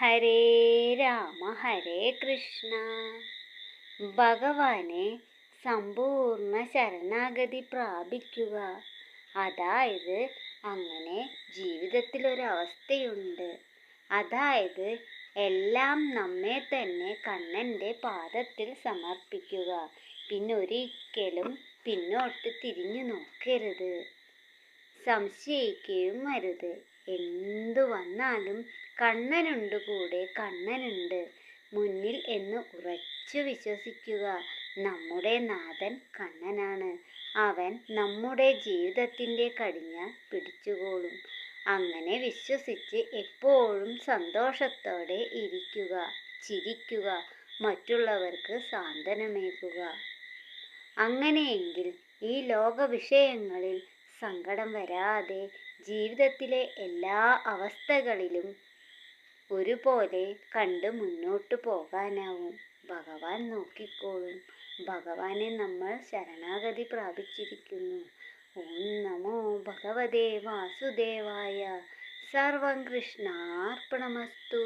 ഹരേ രാമ ഹരേ കൃഷ്ണ. ഭഗവാനെ സമ്പൂർണ ശരണാഗതി പ്രാപിക്കുക. അതായത് അങ്ങനെ ജീവിതത്തിൽ ഒരവസ്ഥയുണ്ട് അതായത് എല്ലാം നമ്മെ തന്നെ കണ്ണന്റെ പാദത്തിൽ സമർപ്പിക്കുക. പിന്നെ ഒരിക്കലും പിന്നോട്ട് തിരിഞ്ഞു നോക്കരുത്. സംശയിക്കുകയും അരുത്. എന്തു വന്നാലും കണ്ണനുണ്ട് കൂടെ കണ്ണനുണ്ട്. മുന്നിൽ എന്ന് ഉറച്ചു വിശ്വസിക്കുക. നമ്മുടെ നാഥൻ കണ്ണനാണ്. അവൻ നമ്മുടെ ജീവിതത്തിന്റെ കടിഞ്ഞ പിടിച്ചുകൊള്ളും. അങ്ങനെ വിശ്വസിച്ച് എപ്പോഴും സന്തോഷത്തോടെ ഇരിക്കുക ചിരിക്കുക മറ്റുള്ളവർക്ക് സാന്ത്വനമേകുക. അങ്ങനെയെങ്കിൽ ഈ ലോക വിഷയങ്ങളിൽ സങ്കടം വരാതെ ജീവിതത്തിലെ എല്ലാ അവസ്ഥകളിലും ഒരുപോലെ കണ്ട് മുന്നോട്ട് പോകാനാവും. ഭഗവാൻ നോക്കിക്കോളും. ഭഗവാനെ നമ്മൾ ശരണാഗതി പ്രാപിച്ചിരിക്കുന്നു. ഓം നമോ ഭഗവതേ വാസുദേവായ. സർവം കൃഷ്ണാർപ്പണമസ്തു.